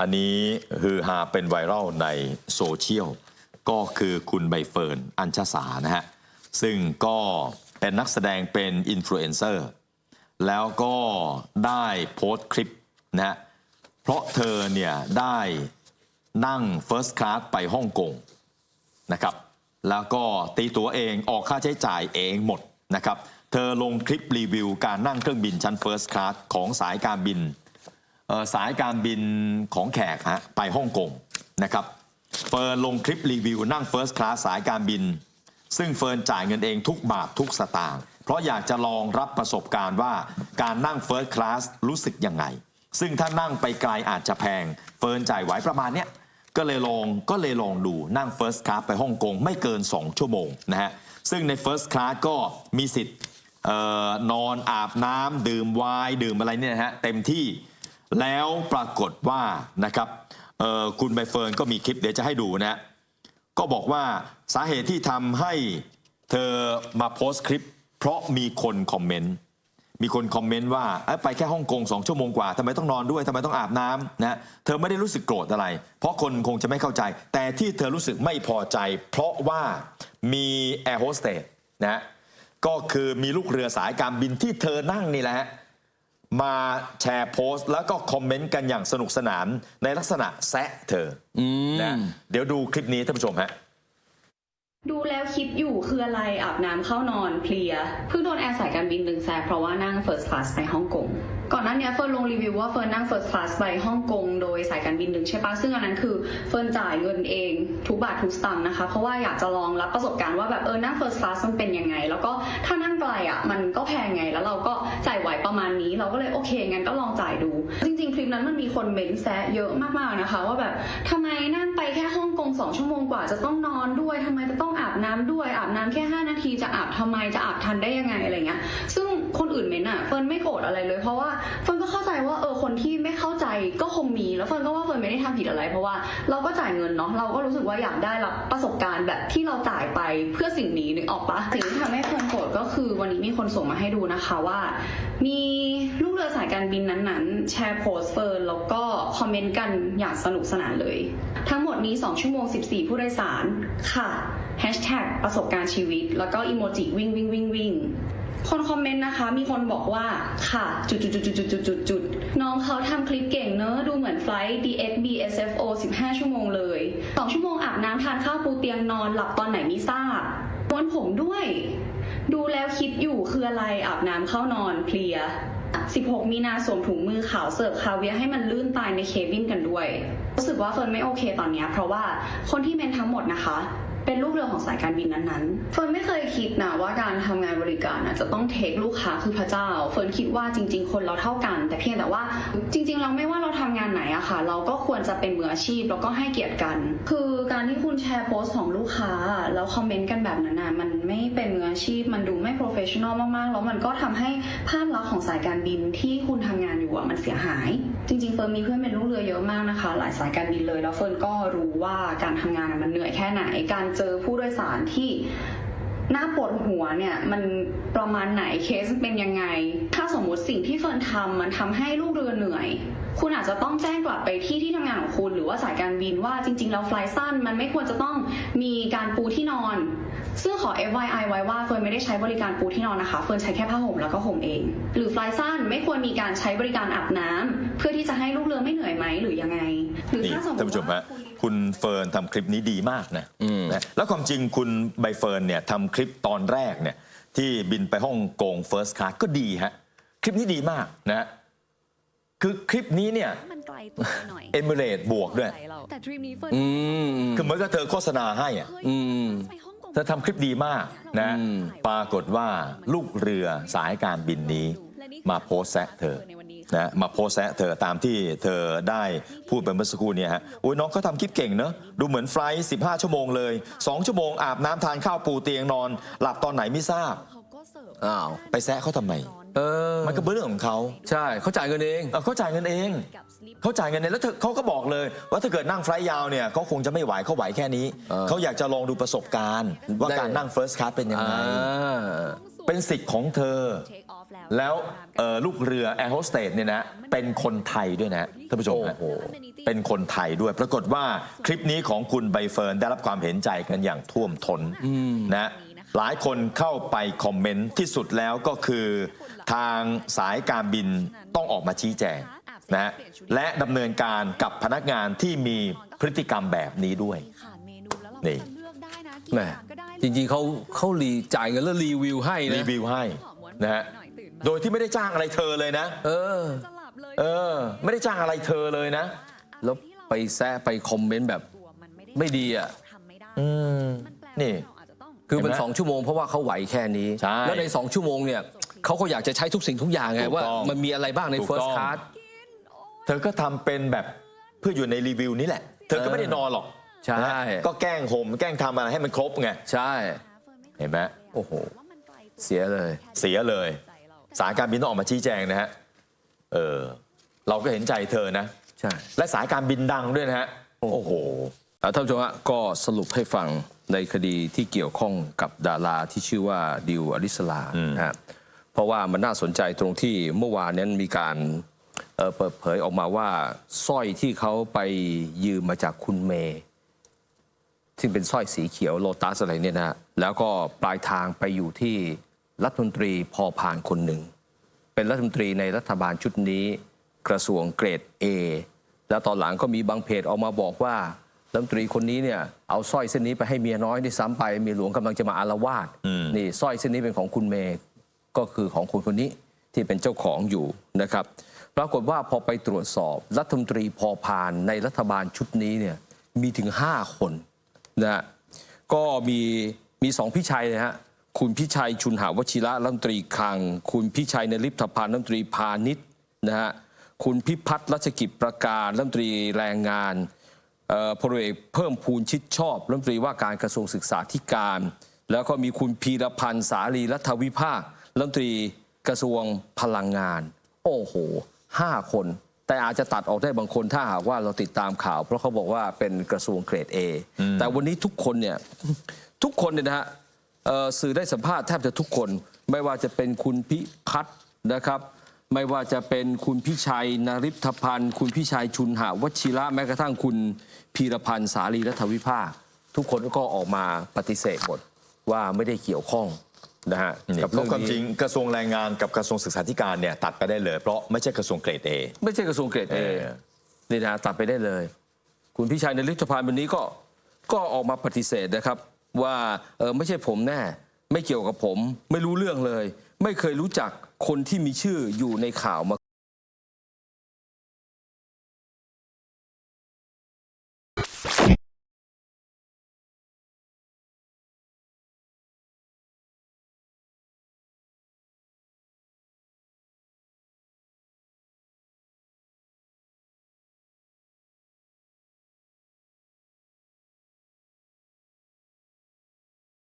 อันนี้ฮือฮาเป็นไวรัลในโซเชียล ก็คือคุณใบเฟิร์น อัญชสานะฮะ ซึ่งก็เป็นนักแสดงเป็นอินฟลูเอนเซอร์แล้วก็ได้โพสต์คลิปนะฮะเพราะเธอเนี่ยได้นั่ง First Class ไปฮ่องกงนะครับ แล้วก็ตีตั๋วเองออกค่าใช้จ่ายเองหมดนะครับ เธอลงคลิปรีวิวการนั่งเครื่องบินชั้น First Class ของสายการบิน สายการบินของแขกฮะไปฮ่องกงนะครับเฟิร์นลงคลิปรีวิวนั่ง First Class สายการบิน ซึ่งเฟิร์นจ่ายเงินเองทุกบาททุกสตางค์เพราะอยากจะลองรับประสบการณ์ว่าการนั่ง First Class รู้สึกยังไง ซึ่งถ้านั่งไปไกลอาจจะแพง เฟิร์นจ่ายไหวประมาณเนี้ยก็เลยลองก็เลยลองดูนั่ง First Class ไปฮ่องกงไม่เกิน 2 ชั่วโมงนะฮะซึ่งใน First Class ก็มีสิทธิ์ออนอนอาบน้ำดื่มไวน์ดื่มอะไรเนี่ยฮะเต็มที่ แล้วปรากฏว่านะครับคุณใบเฟิร์นก็มีคลิปเดี๋ยวจะให้ดูนะฮะก็บอกว่าสาเหตุที่ทำให้เธอมาโพสต์คลิป เพราะมีคนคอมเมนต์มีคนคอมเมนต์ว่าไปแค่ฮ่องกงสองชั่วโมงกว่าทำไมต้องนอนด้วยทำไมต้องอาบน้ำนะเธอไม่ได้รู้สึกโกรธอะไร เพราะคนคงจะไม่เข้าใจ แต่ที่เธอรู้สึกไม่พอใจ เพราะว่ามีแอร์โฮสเตสนะก็คือมีลูกเรือสายการบินที่เธอนั่งนี่แหละ มาแชร์โพสต์ แล้วก็คอมเมนต์กันอย่างสนุกสนานในลักษณะแซะเธออนะเดี๋ยวดูคลิปนี้ท่านผู้ชมฮะ ดูแล้วคิดอยู่ คืออะไรอาบน้ำเข้านอนเพลียเพิ่งโดนแอร์สายการบินดึงแซเพราะว่านั่ง First Class ไปฮ่องกงก่อนหน้านี้เฟิร์นลงรีวิวว่าเฟิร์นนั่ง First Class ไปฮ่องกงโดยสายการบินดึงใช่ปะซึ่งอันนั้นคือเฟิร์นจ่ายเงินเองทุกบาททุกสตางค์นะคะ เพราะว่าอยากจะลองรับประสบการณ์ว่าแบบเออนั่ง First Class มันเป็นยังไง แล้วก็ถ้านั่งไกลอะมันก็แพงไงแล้วเราก็จ่ายไหวประมาณนี้ เราก็เลยโอเคงั้นก็ลองจ่ายดู จริง ๆ คลิปนั้นมันมีคนเมนแซะเยอะมากๆนะคะ ว่าแบบทำไมนั่งไปแค่ฮ่องกงสองชั่วโมงกว่าจะต้องนอนด้วยทำไมจะต้อง น้ำด้วยอาบน้ำแค่ 5 นาทีจะอาบทำไมจะอาบทันได้ยังไงอะไรเงี้ย ซึ่งคนอื่นเมนอะเฟิร์นไม่โกรธอะไรเลย เพราะว่าเฟิร์นก็เข้าใจว่าเออคนที่ไม่เข้าใจก็คงมีแล้วเฟิร์นก็ว่าเฟิร์นไม่ได้ทำผิดอะไร เพราะว่าเราก็จ่ายเงินเนาะเราก็รู้สึกว่าอยากได้รับประสบการณ์แบบที่เราจ่ายไปเพื่อสิ่งนี้นึกออกปะสิ่งที่ทำให้เฟิร์นโกรธก็คือวันนี้มีคนส่งมาให้ดูนะคะว่า มีลูกเรือสายการบินนั้นๆ แชร์โพสเฟิร์นแล้วก็คอมเมนต์กันอย่างสนุกสนานเลย ทั้งหมดนี้ 2 ชั่วโมง 14 ผู้โดยสารค่ะ แฮชแท็กประสบการณ์ชีวิต แล้วก็อีโมจิวิ่งวิ่งวิ่งวิ่งคนคอมเมนต์นะคะ มีคนบอกว่าค่ะจุดจุดจุดจุดจุดจุดจุดจุดน้องเขาทำคลิปเก่งเนอะดูเหมือนไฟล์ DXB SFO 15 ชั่วโมงเลย 2 ชั่วโมงอาบน้ำทานข้าวปูเตียงนอนหลับตอนไหนไม่ทราบวนผมด้วย ดูแล้วคิดอยู่คืออะไรอาบน้ำเข้านอนเพลีย 16 มีนาสวมถุงมือขาวเสิร์ฟคาเวียร์ให้มันลื่นตายในเคบินกันด้วย รู้สึกว่าเฟิร์นไม่โอเคตอนนี้เพราะว่าคนที่เมนทั้งหมดนะคะ เป็นลูกเรือของสายการบินนั้นๆเฟิร์นไม่เคยคิดนะว่าการทำารน่ะจะต้องเทคลูกค้าคือพระเจ้าเฟิร์นคิดว่าจริง ๆ คนเราเท่ากัน แต่เพียงแต่ว่าจริง ๆ เราไม่ว่าเราทำงานไหนอะค่ะ เราก็ควรจะเป็นมืออาชีพแล้วก็ให้เกียรติกัน คือการที่คุณแชร์โพสต์ของลูกค้าแล้วคอมเมนต์กันแบบนั้นน่ะมันไม่เป็นมืออาชีพ มันดูไม่โปรเฟชชั่นอลมากๆ แล้วมันก็ทำให้ภาพลักษณ์ของสายการบินที่คุณทำงานอยู่อะมันเสียหาย จริง ๆ เฟิร์นมีเพื่อนเป็นลูกเรือเยอะมากนะคะ หลายสายการบินเลย แล้วเฟิร์นก็รู้ว่าการทำงานมันเหนื่อยแค่ไหน การเจอผู้โดยสารที่ หน้าปวดหัวเนี่ยมันประมาณไหนเคสเป็นยังไง ถ้าสมมุติสิ่งที่เฟิร์นทำมันทำให้ลูกเรือเหนื่อยคุณอาจจะต้องแจ้งกลับไปที่ที่ทำงานของคุณ หรือว่าสายการบินว่าจริง ๆ แล้วไฟล์สั้น มันไม่ควรจะต้องมีการปูที่นอน ซึ่งขอ FYI ไว้ว่าเฟิร์นไม่ได้ใช้บริการปูที่นอนนะคะ เฟิร์นใช้แค่ผ้าห่มแล้วก็ห่มเอง หรือไฟล์สั้นไม่ควรมีการใช้บริการอาบน้ำเพื่อที่จะให้ลูกเรือไม่เหนื่อยไหมหรือยังไงหรือนี่ถ้าสมมท่านติผู้ชมฮะว่าคุณคุณเฟิร์นทำคลิปนี้ดีมากนะอืมนะแล้วความจริงคุณใบเฟิร์นเนี่ยทำคลิปตอนแรกเนี่ยที่บินไปฮ่องกง First Class ก็ดีฮะคลิปนี้ดีมากนะ คือคลิปนี้เนี่ยมันไกลตัวไปหน่อยเอมิเรตบวกด้วยแต่ทริปนี้เฟิร์นอืมคือเหมือนกับเธอโฆษณาให้อะเฮ้ยอืมไปฮ่องกงเธอทำคลิปดีมากนะอืมปรากฏว่าลูกเรือสายการบินนี้ มาโพสต์แซะเธอในวันนี้นะมาโพสต์แซะเธอตามที่เธอได้พูดไปเมื่อสักครู่เนี่ยฮะโอ้ยน้องเขาทำคลิปเก่งเนอะดูเหมือนไฟล์15 ชั่วโมงเลย 2 ชั่วโมงอาบน้ำทานข้าวปูเตียงนอน หลับตอนไหนไม่ทราบเขาก็เสิร์ฟอ้าวไปแซะเขาทำไม เออมันก็เป็นเรื่องของเขาใช่เขาจ่ายเงินเอง เออเขาจ่ายเงินเองกับสลิปเขาจ่ายเงินเองแล้วเธอเขาก็บอกเลย ว่าถ้าเกิดนั่งไฟล์ยาวเนี่ยเขาคงจะไม่ไหวเขาไหวแค่นี้เออ เขาอยากจะลองดูประสบการณ์ ว่าได้การนั่ง First Class เป็นยังไงอ่าเป็นสิทธิ์ของเธอ take off แล้วเอ่อลูกเรือแอร์โฮสเตสเนี่ยนะเป็นคนไทยด้วยนะท่านผู้ชมฮะโอ้โห เป็นคนไทยด้วย ปรากฏว่าคลิปนี้ของคุณใบเฟิร์นได้รับความเห็นใจกันอย่างท่วมท้นนะ หลายคนเข้าไปคอมเมนต์ที่สุดแล้วก็คือ ทางสายการบินต้องออกมาชี้แจงนะและดำเนินการกับพนักงานที่มีพฤติกรรมแบบนี้ด้วยค่ะเมนูแล้วเรานี่ก็จะเลือกได้นะกี่แหม่อย่างก็ได้จริงๆเขาเขารีจ่ายเงินแล้วรีวิวให้นะรีวิวให้นะฮะหน่อยตื่นมาโดยที่ไม่ได้จ้างอะไรเธอเลยนะ เออจะหลับเลยเออ ไม่ได้จ้างอะไรเธอเลยนะ แล้วไปแซะไปคอมเมนต์แบบตัวมันไม่ได้ไม่ดีอะทำไม่ได้อืมมัน คือมันเห็นไหมสองชั่วโมงเพราะว่าเขาไหวแค่นี้ ใช่แล้วในสองชั่วโมงเนี่ยเขาก็อยากจะใช้ทุกสิ่งทุกอย่างไงถูกว่าต้องมันมีอะไรบ้างในถูกเฟิร์ต้สอง คลาส เธอก็ทำเป็นแบบเพื่ออยู่ในรีวิวนี้แหละ เธอก็ไม่ได้นอนหรอกใช่ นะก็แกล้งห่มแกล้งทำอะไรให้มันครบไง ใช่ เห็นไหมโอ้โหว่ามันไกลตัวเสียเลย เสียเลยใจเราสายการบินต้องออกมาชี้แจงนะฮะ เออ เราก็เห็นใจเธอนะ ใช่ และสายการบินดังด้วยนะฮะ โอ้โหอะ ท่านผู้ชมฮะก็สรุปให้ฟังในคดีที่เกี่ยวข้องกับดาราที่ชื่อว่าดิวอริสลาอืมนะฮะเพราะว่ามันน่าสนใจตรงที่เมื่อวานนั้นมีการเอ่อเปิดเผยออกมาว่าสร้อยที่เขาไปยืมมาจากคุณเมย์ซึ่งเป็นสร้อยสีเขียวโลตัสอะไรเนี่ยนะฮะแล้วก็ปลายทางไปอยู่ที่รัฐมนตรีพอพานคนหนึ่ง เป็นรัฐมนตรีในรัฐบาลชุดนี้กระทรวงเกรด A แล้วตอนหลังก็มีบางเพจออกมาบอกว่า รัฐมนตรีคนนี้เนี่ยเอาสร้อยเส้นนี้ไปให้เมียน้อยที่ซ้ำไปเมียหลวงกำลังจะมาอารวาสอืมนี่สร้อยเส้นนี้เป็นของคุณเมย์ก็คือของคนคนนี้ที่เป็นเจ้าของอยู่นะครับ ปรากฏว่าพอไปตรวจสอบรัฐมนตรีพอพานในรัฐบาลชุดนี้เนี่ยมีถึง 5 คนนะฮะก็มีมีสองพี่ชัยนะฮะคุณพิชัยชุนหาวชิระรัฐมนตรีคลัง คุณพิชัยนริพพันธ์รัฐมนตรีพาณิชย์นะฮะคุณพิพัฒน์รัชกิจประการรัฐมนตรีแรงงานเอ่อ พลเอกเพิ่มพูนชิดชอบรัฐมนตรีว่าการกระทรวงศึกษาธิการ แล้วก็มีคุณพีรพันธ์สาลีรัฐวิภาครัฐมนตรีกระทรวงพลังงาน โอ้โหห้าคน แต่อาจจะตัดออกได้บางคนถ้าหากว่าเราติดตามข่าว เพราะเขาบอกว่าเป็นกระทรวงเกรด A แต่วันนี้ทุกคนเนี่ยทุกคนเนี่ยนะฮะสื่อได้สัมภาษณ์แทบจะทุกคน ไม่ว่าจะเป็นคุณพิพัฒน์นะครับ ไม่ว่าจะเป็นคุณพิชัยนริพพันธ์ คุณพิชัยชุนหาวชิระแม้กระทั่งคุณพีรพันธ์สาลีรัฐวิภาค ทุกคนก็ออกมาปฏิเสธหมดว่าไม่ได้เกี่ยวข้องนะฮะนี่กับเพราะเรื่องความจรินี้งกระทรวงแรงงานกับกระทรวงศึกษาธิการเนี่ยตัดไปได้เลย เพราะไม่ใช่กระทรวงเกรดเอไม่ใช่กระทรวงเกรดเอเออนี่นะตัดไปได้เลย คุณพิชัยนริพพันธ์วันนี้ก็ก็ออกมาปฏิเสธนะครับ ว่าเออไม่ใช่ผมแน่ ไม่เกี่ยวกับผม ไม่รู้เรื่องเลย ไม่เคยรู้จัก คนที่มีชื่ออยู่ในข่าวมา